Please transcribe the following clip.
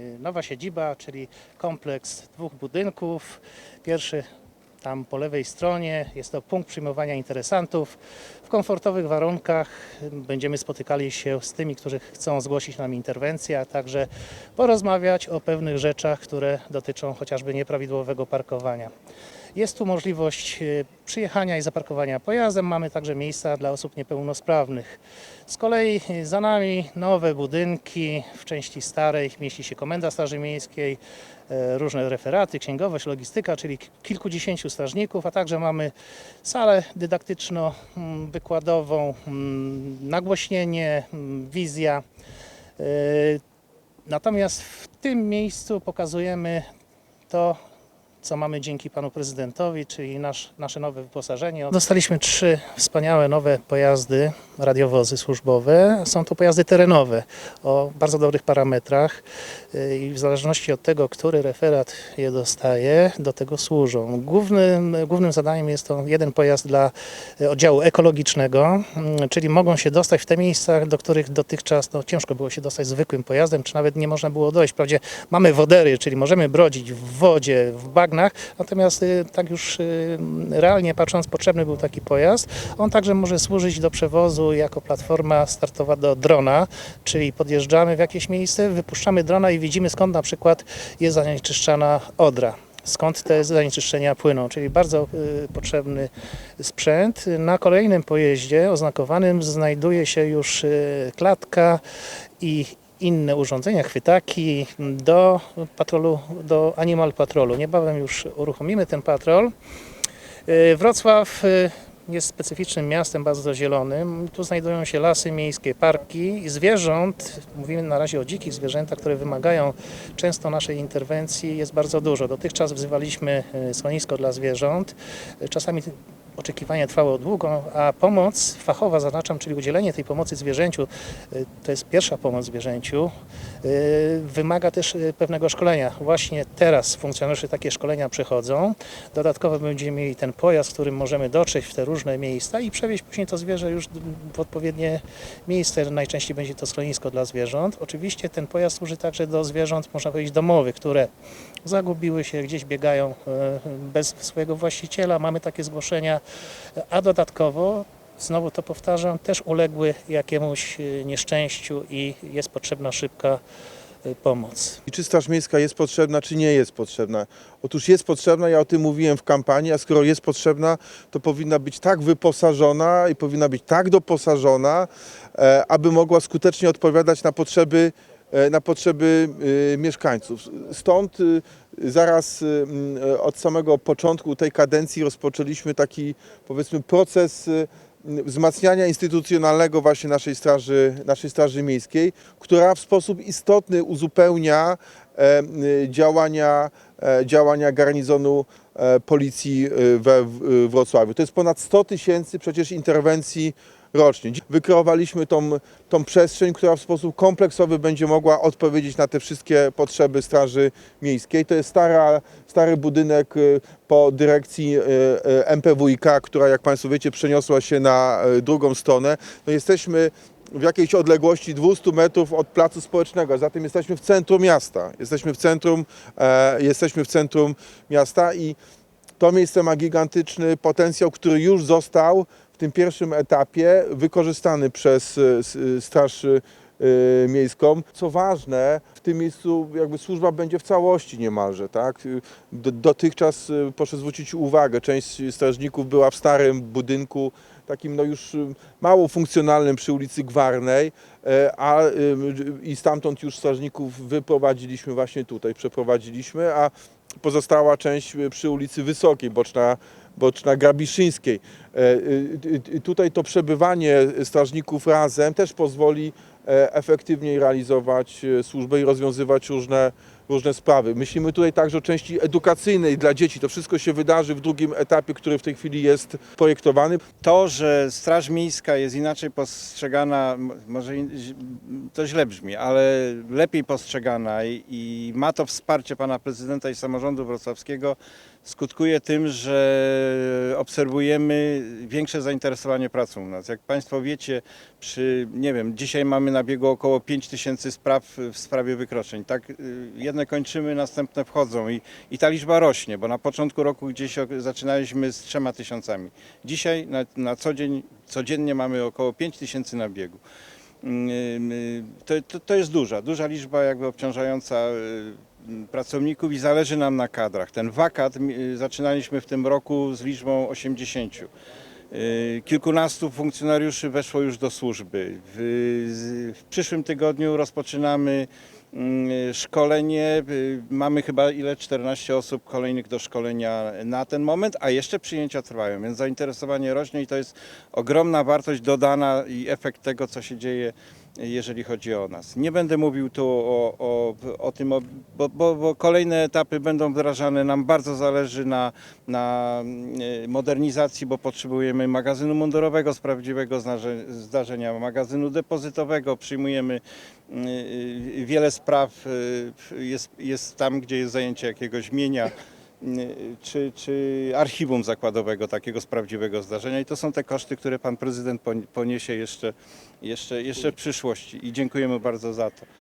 Nowa siedziba, czyli kompleks dwóch budynków. Pierwszy tam po lewej stronie jest to punkt przyjmowania interesantów. W komfortowych warunkach będziemy spotykali się z tymi, którzy chcą zgłosić nam interwencję, a także porozmawiać o pewnych rzeczach, które dotyczą chociażby nieprawidłowego parkowania. Jest tu możliwość e, przyjechania i zaparkowania pojazdem. Mamy także miejsca dla osób niepełnosprawnych. Z kolei e, za nami nowe budynki. W części starej mieści się Komenda Straży Miejskiej, e, różne referaty, księgowość, logistyka, czyli ki- kilkudziesięciu strażników, a także mamy salę dydaktyczno-wykładową, mm, nagłośnienie, mm, wizja. Natomiast w tym miejscu pokazujemy to, co mamy dzięki panu prezydentowi, czyli nasz, nasze nowe wyposażenie. Dostaliśmy trzy wspaniałe nowe pojazdy, radiowozy służbowe. Są to pojazdy terenowe o bardzo dobrych parametrach yy, i w zależności od tego, który referat je dostaje, do tego służą. Głównym, głównym zadaniem jest to jeden pojazd dla yy, oddziału ekologicznego, mm, czyli mogą się dostać w te miejsca, do których dotychczas no, ciężko było się dostać zwykłym pojazdem, czy nawet nie można było dojść. Wprawdzie mamy wodery, czyli możemy brodzić w wodzie, w natomiast y, tak już y, realnie patrząc, potrzebny był taki pojazd. On także może służyć do przewozu jako platforma startowa do drona, czyli podjeżdżamy w jakieś miejsce, wypuszczamy drona i widzimy skąd na przykład jest zanieczyszczana Odra skąd te zanieczyszczenia płyną, czyli bardzo y, potrzebny sprzęt. Na kolejnym pojeździe oznakowanym znajduje się już y, klatka i inne urządzenia, chwytaki do patrolu, do Animal Patrolu. Niebawem już uruchomimy ten patrol. Y, Wrocław y, jest specyficznym miastem bardzo zielonym. Tu znajdują się lasy miejskie, parki zwierząt. Mówimy na razie o dzikich zwierzętach, które wymagają często naszej interwencji. Jest bardzo dużo. Dotychczas wzywaliśmy y, schronisko dla zwierząt. Czasami oczekiwania trwało długo, a pomoc fachowa, zaznaczam, czyli udzielenie tej pomocy zwierzęciu, y, to jest pierwsza pomoc zwierzęciu, y, wymaga też y, pewnego szkolenia. Właśnie teraz funkcjonariusze takie szkolenia przechodzą. Dodatkowo będziemy mieli ten pojazd, którym możemy dotrzeć w te różne miejsca i przewieźć później to zwierzę już w odpowiednie miejsce. Najczęściej będzie to schronisko dla zwierząt. Oczywiście ten pojazd służy także do zwierząt, można powiedzieć, domowych, które zagubiły się, gdzieś biegają bez swojego właściciela. Mamy takie zgłoszenia, a dodatkowo, znowu to powtarzam, też uległy jakiemuś e, nieszczęściu i jest potrzebna szybka e, pomoc. I czy Straż Miejska jest potrzebna, czy nie jest potrzebna? Otóż jest potrzebna, ja o tym mówiłem w kampanii, a skoro jest potrzebna, to powinna być tak wyposażona i powinna być tak doposażona, e, aby mogła skutecznie odpowiadać na potrzeby, na potrzeby e, mieszkańców. Stąd e, zaraz e, e, od samego początku tej kadencji rozpoczęliśmy taki, powiedzmy, proces e, wzmacniania instytucjonalnego właśnie naszej straży, naszej straży Miejskiej, która w sposób istotny uzupełnia e, działania, e, działania garnizonu e, policji e, we Wrocławiu. To jest ponad 100 tysięcy przecież interwencji rocznie. Wykreowaliśmy tą, tą przestrzeń, która w sposób kompleksowy będzie mogła odpowiedzieć na te wszystkie potrzeby Straży Miejskiej. To jest stara, stary budynek e, po dyrekcji e, e, MPWiK, która jak Państwo wiecie przeniosła się na drugą stronę. No jesteśmy w jakiejś odległości 200 metrów od placu społecznego, zatem jesteśmy w centrum miasta. Jesteśmy w centrum, e, jesteśmy w centrum miasta i to miejsce ma gigantyczny potencjał, który już został tym pierwszym etapie wykorzystany przez e, e, Straż e, Miejską. Co ważne, w tym miejscu jakby służba będzie w całości niemalże, tak? Do- Dotychczas proszę zwrócić uwagę, część strażników była w starym budynku, takim no już mało funkcjonalnym przy ulicy Gwarnej, a i stamtąd już strażników wyprowadziliśmy właśnie tutaj, przeprowadziliśmy, a pozostała część e, przy ulicy Wysokiej, boczna, boczna Grabiszyńskiej. E, e, Tutaj to przebywanie strażników razem też pozwoli efektywniej realizować służbę i rozwiązywać różne, różne sprawy. Myślimy tutaj także o części edukacyjnej dla dzieci. To wszystko się wydarzy w drugim etapie, który w tej chwili jest projektowany. To, że Straż Miejska jest inaczej postrzegana, może to źle brzmi, ale lepiej postrzegana i, i ma to wsparcie pana prezydenta i samorządu wrocławskiego, skutkuje tym, że obserwujemy większe zainteresowanie pracą u nas. Jak Państwo wiecie, przy, nie wiem, dzisiaj mamy na biegu około 5 tysięcy spraw w sprawie wykroczeń. Tak, y, jedne kończymy, następne wchodzą i, i ta liczba rośnie, bo na początku roku gdzieś zaczynaliśmy z trzema tysiącami. Dzisiaj na, na co dzień, codziennie mamy około 5 tysięcy na biegu. Ym, y, To, to, to jest duża, duża liczba jakby obciążająca y, pracowników i zależy nam na kadrach. Ten wakat y, zaczynaliśmy w tym roku z liczbą 80. Y, Kilkunastu funkcjonariuszy weszło już do służby. W, w przyszłym tygodniu rozpoczynamy mm, szkolenie. Y, Mamy chyba ile? 14 osób kolejnych do szkolenia na ten moment, a jeszcze przyjęcia trwają, więc zainteresowanie rośnie i to jest ogromna wartość dodana i efekt tego, co się dzieje jeżeli chodzi o nas. Nie będę mówił tu o, o, o tym, o, bo, bo, bo kolejne etapy będą wdrażane. Nam bardzo zależy na, na e, modernizacji, bo potrzebujemy magazynu mundurowego z prawdziwego zdarzenia, magazynu depozytowego. Przyjmujemy e, e, wiele spraw, jest, jest tam, gdzie jest zajęcie jakiegoś mienia czy, czy archiwum zakładowego takiego z prawdziwego zdarzenia i to są te koszty, które pan prezydent pon- poniesie jeszcze, jeszcze, jeszcze w przyszłości i dziękujemy bardzo za to.